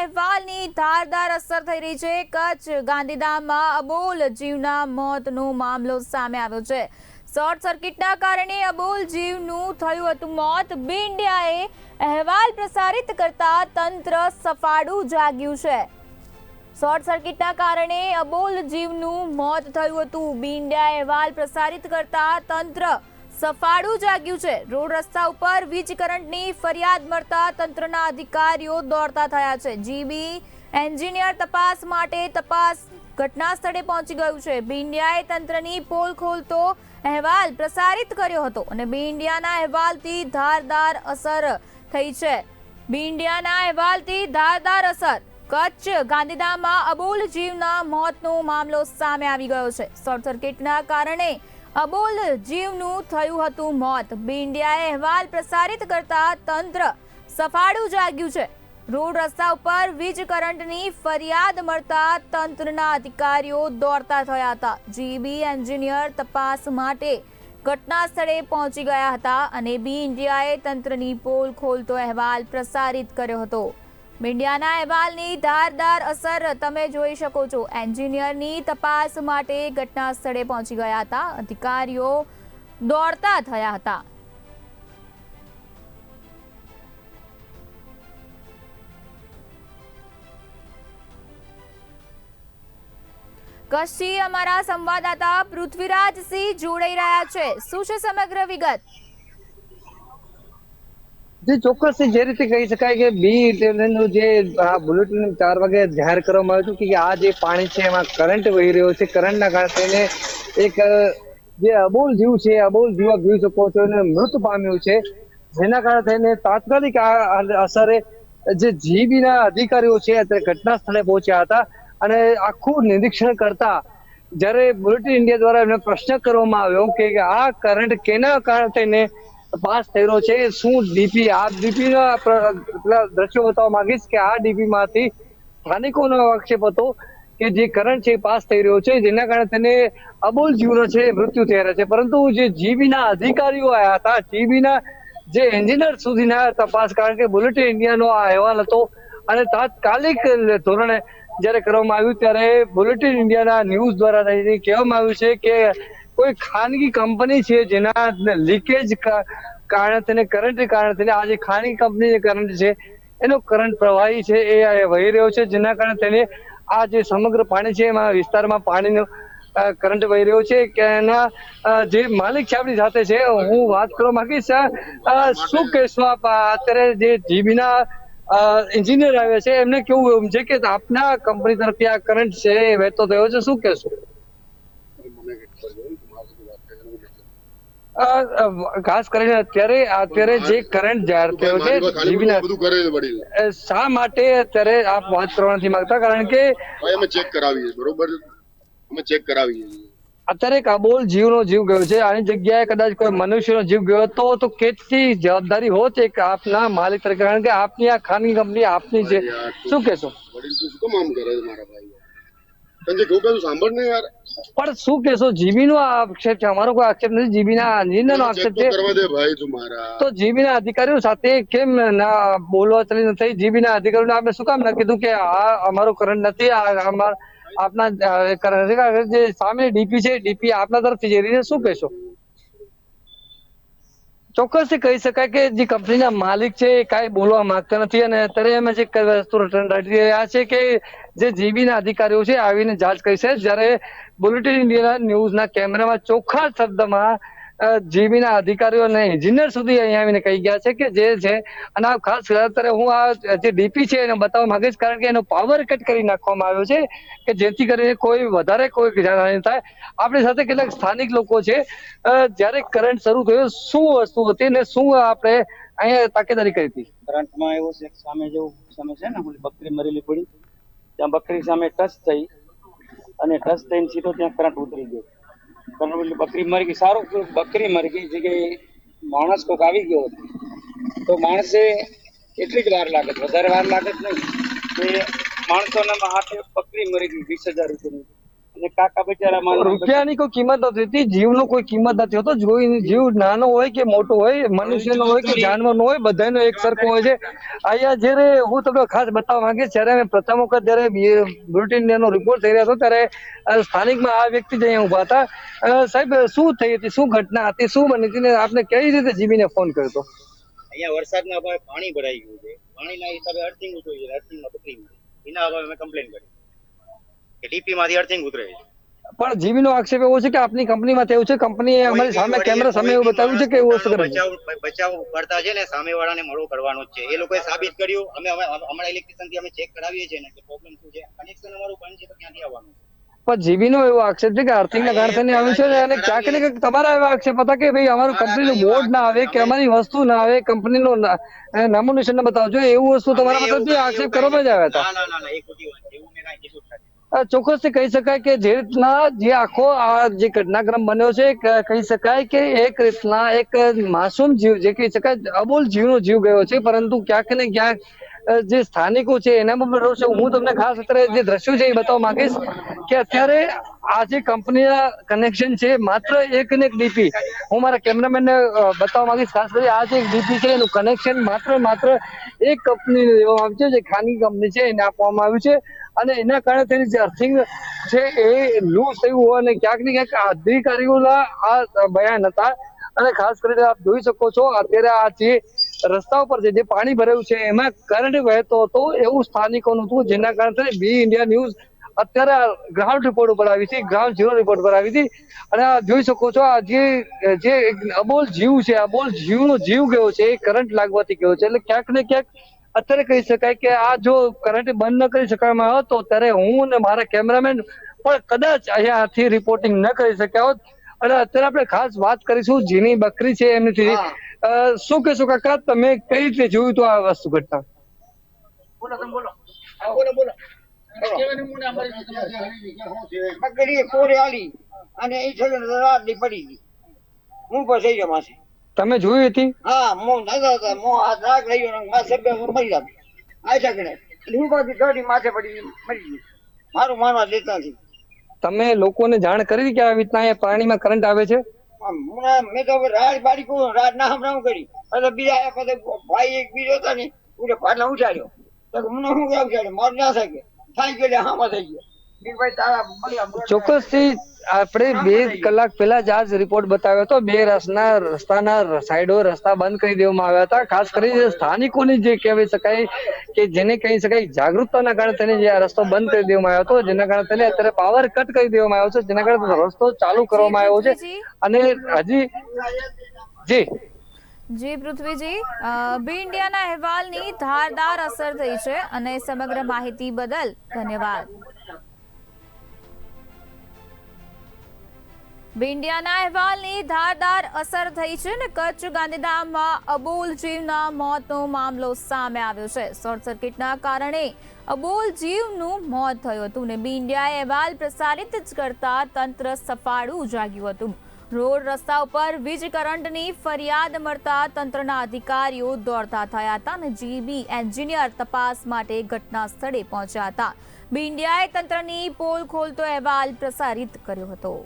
અહેવાલની ધારદાર અસર થઈ રહી છે. કચ્છ ગાંધીધામમાં અબોલ જીવના મોતનો મામલો સામે આવ્યો છે. શોર્ટ સર્કિટના કારણે અબોલ જીવનું થયું હતું મોત. બિંડિયાએ અહેવાલ પ્રસારિત કરતા તંત્ર સફાળું જાગ્યું છે. શોર્ટ સર્કિટના કારણે અબોલ જીવનું મોત થયું હતું. બિંડિયા અહેવાલ પ્રસારિત કરતા તંત્ર સફાળું જાગ્યું છે. રોડ રસ્તા ઉપર વીજ કરંટની ફરિયાદ મળતા તંત્રના અધિકારીઓ દોડતા થયા છે. જીબી એન્જિનિયર તપાસ માટે તપાસ ઘટના સ્થળે પહોંચી ગયું છે. બિંડિયાએ તંત્રની પોલ ખોલતો અહેવાલ પ્રસારિત કર્યો હતો અને બિંડિયાના અહેવાલથી ધારદાર અસર થઈ છે. બિંડિયાના અહેવાલથી ધારદાર અસર. કચ્છ ગાંધીધામમાં અબોલ જીવના મોતનો મામલો સામે આવી ગયો છે. શોર્ટ સર્કિટના કારણે અબોલ જીવનું થયું હતું મોત. બિંડિયાએ અહેવાલ પ્રસારિત કરતા તંત્ર સફાળું જાગ્યું છે. રોડ રસ્તા ઉપર વીજ કરંટની ફરિયાદ મળતા તંત્રના અધિકારીઓ દોડતા થયા હતા. જીબી એન્જિનિયર તપાસ માટે ઘટના સ્થળે પહોંચી ગયા હતા અને બી ઇન્ડિયાએ તંત્રની પોલ ખોલતો અહેવાલ પ્રસારિત કર્યો હતો. મીડિયાના અહેવાલની ધારદાર અસર તમે જોઈ શકો છો. એન્જિનિયરની તપાસ માટે ઘટના સ્થળે પહોંચી ગયા હતા. અધિકારીઓ દોડતા થયા હતા. કચ્છથી અમારા સંવાદદાતા પૃથ્વીરાજસિંહ જોડાઈ રહ્યા છે. શું છે સમગ્ર વિગત? ચોક્કસ જે રીતે કહી શકાય કે બી નું જે આ બુલેટિન ચાર વાગે જાહેર કરવામાં આવ્યું હતું કે આ જે પાણી છે એમાં કરંટ વહી રહ્યો છે. કરંટના કારણે એક જે અબોલ જીવ છે, અબોલ જીવ આપ જોઈ શકો છો એને મૃત પામ્યું છે. જેના કારણે થઈને તાત્કાલિક આ અસરે જે જીબીના અધિકારીઓ છે અત્યારે ઘટના સ્થળે પહોંચ્યા હતા અને આખું નિરીક્ષણ કરતા જ્યારે બુલેટિન ઇન્ડિયા દ્વારા એમને પ્રશ્ન કરવામાં આવ્યો કે આ કરંટ કેના કારણે પાસ થયેલો છે. શું ડીપી આ ડીપી દ્રશ્યો બતાવવા માંગીશ કે આ ડીપી માંથી સ્થાનિકોનો આક્ષેપ હતો કે જે કરંટ છે એ પાસ થઈ રહ્યો છે, જેના કારણે તેને અબોલ જીવનો છે મૃત્યુ થઈ રહ્યા છે. પરંતુ જે જીબી ના અધિકારીઓ આવ્યા હતા જીબી ના જે એન્જિનિયર સુધીના તપાસ, કારણ કે બુલેટિન ઇન્ડિયાનો આ અહેવાલ હતો અને તાત્કાલિક ધોરણે જ્યારે કરવામાં આવ્યું ત્યારે બુલેટિન ઇન્ડિયાના ન્યૂઝ દ્વારા કહેવામાં આવ્યું છે કે કોઈ ખાનગી કંપની છે જેના લીકેજ કારણે તેને કરંટ કારણે તેને આ જે ખાનગી કંપની જે કરંટ છે, એનો કરંટ પ્રવાહી છે, એ વહી રહ્યો છે, જેના કારણે તેને આ જે સમગ્ર પાણી છે એમાં વિસ્તારમાં પાણીનો કરંટ વહી રહ્યો છે, કે એના જે માલિક છે આપણી સાથે છે, હું વાત કરવા માંગીશ શું કહેશો આપ? અત્યારે જે જીબીના એન્જિનિયર આવ્યા છે, એમને કેવું એમ છે કે આપના કંપની તરફથી આ કરંટ છે એ વહેતો થયો છે, શું કહેશો? ખાસ કરીને અત્યારે અત્યારે જે કરંટ જાહેર થયો છે જીબીના શા માટે અત્યારે આપ વાત કરવા નથી માંગતા? કારણ કે અમે ચેક કરાવીએ બરોબર? અમે ચેક કરાવીએ અત્યારે એક અબોલ જીવનો જીવ ગયો છે. આની જગ્યાએ કદાચ કોઈ મનુષ્યનો જીવ ગયો તો તો કેટલી જવાબદારી હોત એક આપના માલિક તરીકે? કારણ કે આપની આ ખાનગી કંપની આપની છે. શું કહેશો? શું કામ કરે મારા ભાઈ? તને કહું કે સાંભળ ને યાર. પણ શું કેશો જીબી નો આક્ષેપ છે? અમારો કોઈ આક્ષેપ નથી. જીબી ના engineer નો આક્ષેપ તો છે. કરવા દે ભાઈ તું મારા. તો જીબી ના અધિકારીઓ સાથે કેમ ના બોલવા ચલી નથી? જીબી ના અધિકારીઓ આપણે શું કામ ના કીધું કે આ અમારો કરંટ નથી આ અમાર આપના જે સામે ડીપી છે ડીપી આપના તરફથી જઈ રહી શું કહેશો? ચોક્કસથી કહી શકાય કે જે કંપનીના માલિક છે એ કાંઈ બોલવા માંગતા નથી અને અત્યારે અમે જે વસ્તુ વસ્તુ રાખી રહ્યા છે કે જે જીબી ના અધિકારીઓ છે આવીને જાંચ કરી છે જ્યારે બુલેટિન ઇન્ડિયા ન્યૂઝના કેમેરામાં ચોખ્ખા શબ્દમાં જીબી ના અધિકારીઓ અને એન્જિનિયર સુધી અહીંયા આવીને કહી ગયા છે કે જે છે, અને આ ખાસ અત્યારે હું આ જે ડીપી છે એને બતાવવા માંગીશ કારણ કે એનો પાવર કટ કરી નાખવામાં આવ્યો છે કે જેથી કરીને કોઈ વધારે કોઈ જાણહાની થાય. આપણી સાથે કેટલાક સ્થાનિક લોકો છે. જ્યારે કરંટ શરૂ થયો, શું વસ્તુ હતી ને શું આપણે અહીંયા તાકેદારી કરી હતી? કરંટમાં એવો છે સામે જેવું સામે છે ને બકરી મરેલી પડી, ત્યાં બકરી સામે ટચ થઈ, અને ટચ થઈને સીધો ત્યાં કરંટ ઉતરી ગયો. કરંટ બકરી મરી ગઈ સારું બકરી મરી ગઈ જગ્યાએ માણસ કોક આવી ગયો હતો. તો માણસે એટલી જ વાર લાગત, વધારે વાર લાગત નહીં. કે માણસોના હાથે બકરી મરી ગઈ વીસ હજાર રૂપિયાની અને કાકા બિચારા માનવ રૂપિયાની કોઈ કિંમત નથી હોતી જીવનો કોઈ કિંમત નથી હોતો. જોઈ જીવ નાનો હોય કે મોટો હોય મનુષ્યનો હોય કે જાનવરનો હોય બધાનો એક સરખો હોય છે. અહીંયા જ્યારે હું તમને ખાસ બતાવવા માંગીશ જ્યારે અમે પ્રથમ વખત જ્યારે બુલેટિન નો રિપોર્ટ થઈ રહ્યો હતો ત્યારે સ્થાનિક સ્થાનિકમાં આ વ્યક્તિ જ અહીંયા ઊભા હતા. સાહેબ શું થઈ હતી? શું ઘટના હતી? શું બની હતી? ને આપને કઈ રીતે જીબીને ફોન કર્યો હતો? અહીંયા વરસાદના અભાવે પાણી ભરાઈ ગયું છે. પાણીના હિસાબે અર્થિંગ ઉતર્યું છે. અર્થિંગમાં પકડી ગયું એના અભાવે મેં કમ્પ્લેન કરી કે ડીપી માંથી અર્થિંગ ઉતરે છે. પણ જીબીનો આક્ષેપ એવો છે કે આપની કંપનીમાં તેવું છે? કંપનીએ અમારી સામે કેમેરા સામે એવું બતાવ્યું છે કે એવું કરે બચાવ બચાવ કરતા છે ને સામે વાળાને મળો કરવાનો છે. એ લોકોએ સાબિત કર્યું. અમે અમે અમારા ઇલેક્ટ્રિશિયનથી અમે ચેક કરાવીએ છીએ ને કે પ્રોબ્લેમ શું છે. કનેક્શન અમારું બંધ છે તો ક્યાંથી આવવાનું? પણ જીબી નો એવો આક્ષેપ છે કે અર્થિંગના કારણે થઈને આવ્યું છે અને ક્યાંક ને ક્યાંક તમારા એવા આક્ષેપ હતા કે ભાઈ અમારું કંપનીનું બોર્ડ ના આવે કે અમારી વસ્તુ ના આવે કંપનીનો નામું નિશાન ના બતાવજો એવું વસ્તુ તમારા મતલબ આક્ષેપ કરવામાં જ આવ્યા હતા? ના ના ના ના એ ખોટી વાત એવું મેં કાંઈ કીધું ચોક્કસથી કહી શકાય કે જે રીતના જે આખો આ જે ઘટનાક્રમ બન્યો છે કહી શકાય કે એક રીતના એક માસૂમ જીવ, જે કહી શકાય અબોલ જીવનો જીવ ગયો છે, પરંતુ ક્યાંક ને ક્યાંક જે સ્થાનિકો છે એનામાં પણ છે. હું તમને ખાસ અત્યારે જે દ્રશ્યો છે એ બતાવવા માંગીશ કે અત્યારે આ જે કંપનીના કનેક્શન છે, માત્ર એક ને એક ડીપી. હું મારા કેમેરામેનને બતાવવા માંગીશ ખાસ કરી આ જે એક ડીપી છે, એનું કનેક્શન માત્ર માત્ર એક કંપનીને દેવામાં આવ્યું છે, જે ખાનગી કંપની છે, એને આપવામાં આવ્યું છે. અને એના કારણે તેની જે અર્થિંગ છે એ લૂઝ થયું હોય અને ક્યાંક ને ક્યાંક અધિકારીઓના આ બયાન હતા. અને ખાસ કરીને આપ જોઈ શકો છો, અત્યારે આ જે રસ્તા ઉપર છે, જે પાણી ભરેલું છે, એમાં કરંટ વહેતો હતો એવું સ્થાનિકોનું હતું, જેના કારણે બી ઇન્ડિયા ન્યૂઝ અત્યારે ગ્રાઉન્ડ રિપોર્ટ ઉપર આવી હતી ગ્રાઉન્ડ ઝીરો રિપોર્ટ પર આવી હતી. અને આ જોઈ શકો છો, આ જે જે અબોલ જીવ છે, અબોલ જીવનો જીવ ગયો છે, એ કરંટ લાગવાથી ગયો છે. એટલે ક્યાંક ને ક્યાંક અત્યારે કહી શકાય કે આ જો કરંટ બંધ ન કરી શકવામાં હોત તો ત્યારે હું અને મારા કેમેરામેન પણ કદાચ અહીંયાથી રિપોર્ટિંગ ન કરી શક્યા હોત. અને અત્યારે આપણે ખાસ વાત કરીશું જેની બકરી છે એમની શું કહેશો કાકા તમે કઈ રીતે જોયું તો આ વસ્તુ ઘટના? બોલો બોલો. બકરી કોરે આલી અને એ છે રાતની પડી ગઈ. હું પછી માસે. તમે જોઈ હતી હા હું નતા મો હું આ રાગ લઈ ગયો ને સભ્ય બે મરી ગયા આ શકડે લીંબાથી ગાડી માથે પડી મરી ગઈ. મારું માનવા દેતા નથી. તમે લોકોને જાણ કરી કે આવી રીતના અહીંયા પાણીમાં કરંટ આવે છે? હું મેં તો રાત બારી કહું રાત ના હમણાં કરી. એટલે બીજા આયા પછી ભાઈ એક બીજો હતો ને ઉડે પાટલા ઉઠાડ્યો તો મને શું ઉઠાડ્યો મારું ના થાય થાય ગયો હામાં થઈ ગયો. ચોક્કસથી આપણે બે કલાક પહેલા જ આજ રિપોર્ટ બતાવ્યો હતો. બે રસના રસ્તાના સાઈડો રસ્તા બંધ કરી દેવામાં આવ્યા હતા. ખાસ કરીને સ્થાનિકોની જે કહેવાય શકાય કે જેને કહી શકાય જાગૃતતાના કારણે તેને જે આ રસ્તો બંધ કરી દેવામાં આવ્યો હતો. જેના કારણે તેને અત્યારે પાવર કટ કરી દેવામાં આવ્યો છે. જેના કારણે રસ્તો ચાલુ કરવામાં આવ્યો છે. અને હજી જી. જી પૃથ્વીજી બી ઇન્ડિયાના અહેવાલની ધારદાર અસર થઈ છે અને સમગ્ર માહિતી બદલ ધન્યવાદ. બી ઇન્ડિયાના અહેવાલની ધારદાર અસર થઈ છે ને કચ્છ ગાંધીધામમાં અબોલ જીવના મોતનો મામલો સામે આવ્યો છે. શોર્ટ સર્કિટના કારણે અબોલ જીવનું મોત થયું હતું ને બી અહેવાલ પ્રસારિત જ કરતા તંત્ર સફાળું જાગ્યું હતું. રોડ રસ્તા ઉપર વીજ કરંટની ફરિયાદ મળતા તંત્રના અધિકારીઓ દોડતા થયા હતા અને જીબી એન્જિનિયર તપાસ માટે ઘટના સ્થળે પહોંચ્યા હતા. ભીંડિયાએ તંત્રની પોલ ખોલતો અહેવાલ પ્રસારિત કર્યો હતો.